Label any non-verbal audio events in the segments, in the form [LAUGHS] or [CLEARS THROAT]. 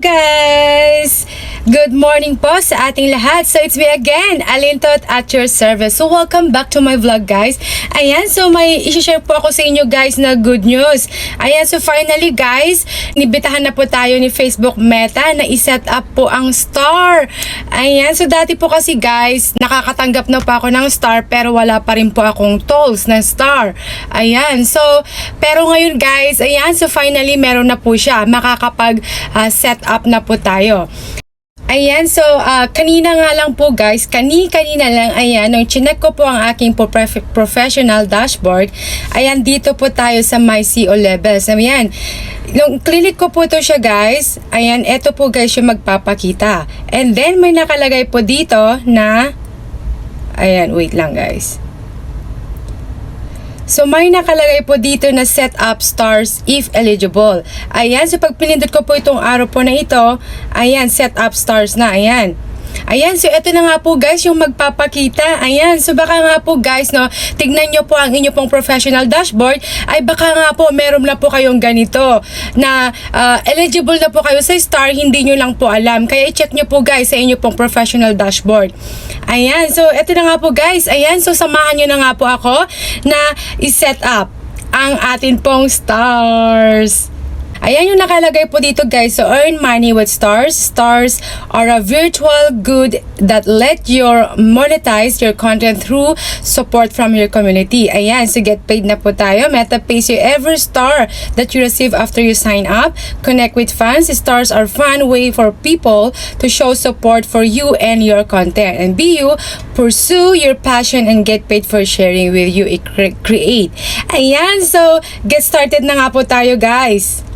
guys! Good morning po sa ating lahat. So it's me again, Alintot at your service. So welcome back to my vlog guys. Ayan, so may isi-share po ako sa inyo guys na good news. Ayan, so finally guys, nibitahan na po tayo ni Facebook Meta na iset up po ang star. Ayan, so dati po kasi guys, nakakatanggap na po ako ng star pero wala pa rin po akong tolls na star. Ayan, so pero ngayon guys, ayan, so finally meron na po siya. Makakapag ah, set up na po tayo. Ayan, so ah, kanina nga lang po guys, kani-kanina lang, ayan, nung chinek ko po ang aking po prof- professional dashboard, ayan, dito po tayo sa my CO levels. Ayan, nung clinic ko po to siya guys, ayan, eto po guys yung magpapakita. And then may nakalagay po dito na, ayan, wait lang guys. So may nakalagay po dito na set up stars if eligible. Ayan, so pag pinindot ko po itong arrow po na ito, ayan, set up stars na, ayan. Ayan, so ito na nga po guys yung magpapakita. Ayan, so baka nga po guys, no, tignan nyo po ang inyo pong professional dashboard, ay baka nga po meron na po kayong ganito na ah, eligible na po kayo sa star, hindi nyo lang po alam. Kaya i-check nyo po guys sa inyo pong professional dashboard. Ayan, so ito na nga po guys. Ayan, so samahan nyo na nga po ako na i-set up ang atin pong stars. Ayan yung nakalagay po dito guys. So, earn money with stars. Stars are a virtual good that let your monetize your content through support from your community. Ayan, so get paid na po tayo. Meta pays you every star that you receive after you sign up. Connect with fans. Stars are fun way for people to show support for you and your content. And be you, pursue your passion and get paid for sharing with you create. Ayan, so get started na nga po tayo guys.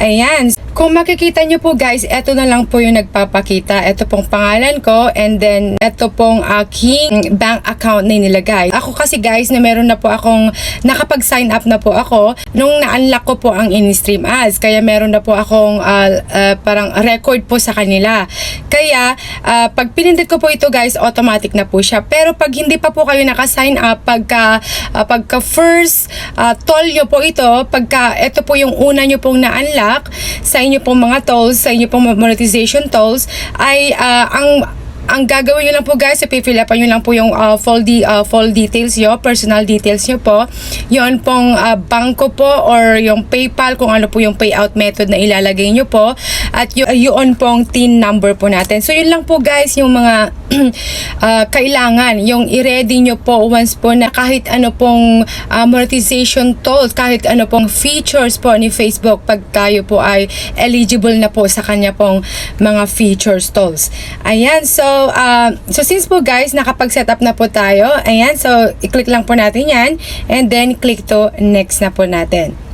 Ayan. Kung makikita nyo po guys, eto na lang po yung nagpapakita. Ito pong pangalan ko and then ito pong aking bank account na nilagay. Ako kasi guys na meron na po akong nakapag-sign up na po ako nung na-unlock ko po ang in-stream ads. Kaya meron na po akong ah, ah, parang record po sa kanila. Kaya ah, pag pinindot ko po ito guys, automatic na po siya. Pero pag hindi pa po kayo naka-sign up, pagka, ah, pagka first ah, toll nyo po ito, pagka ito po yung una nyo pong na-unlock sa inyo pong mga tolls, sa inyo pong monetization tolls, ay ah, ang ang gagawin nyo lang po guys, ipifill up nyo lang po yung uh, full, de- uh, full details nyo, personal details nyo po. Yun pong uh, bangko po or yung PayPal, kung ano po yung payout method na ilalagay nyo po. At y- yun pong TIN number po natin. So yun lang po guys yung mga uh, [CLEARS THROAT] kailangan. Yung i-ready nyo po once po na kahit ano pong uh, monetization tools, kahit ano pong features po ni Facebook pag kayo po ay eligible na po sa kanya pong mga features tools. Ayan, so uh, so since po guys, nakapag-set up na po tayo, ayan, so i-click lang po natin yan and then click to next na po natin.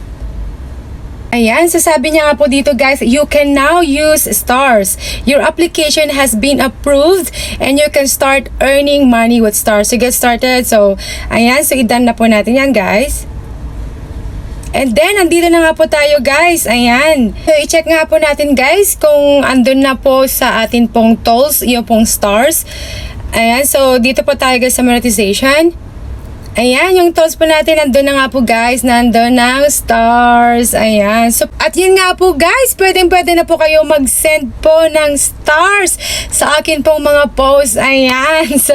Ayan, so sabi niya nga po dito guys, you can now use stars. Your application has been approved and you can start earning money with stars. So get started. So, ayan, so i-done na po natin yan guys. And then, andito na nga po tayo guys. Ayan. So, i-check nga po natin guys kung andun na po sa atin pong tolls, yung pong stars. Ayan. So, dito po tayo guys sa monetization. Ayan, yung tolls po natin, nandun na nga po guys, nandun ng stars. Ayan. So, at yun nga po guys, pwedeng pwede na po kayo mag-send po ng stars sa akin pong mga posts. Ayan. [LAUGHS] So,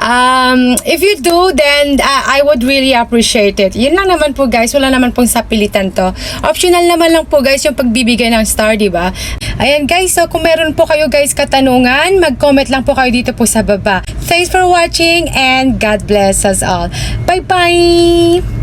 um, if you do, then uh, I would really appreciate it. Yun lang naman po guys, wala naman pong sapilitan to. Optional naman lang po guys yung pagbibigay ng star, di ba? Ayan guys, so kung meron po kayo guys katanungan, mag-comment lang po kayo dito po sa baba. Thanks for watching and God bless us all. Bye-bye!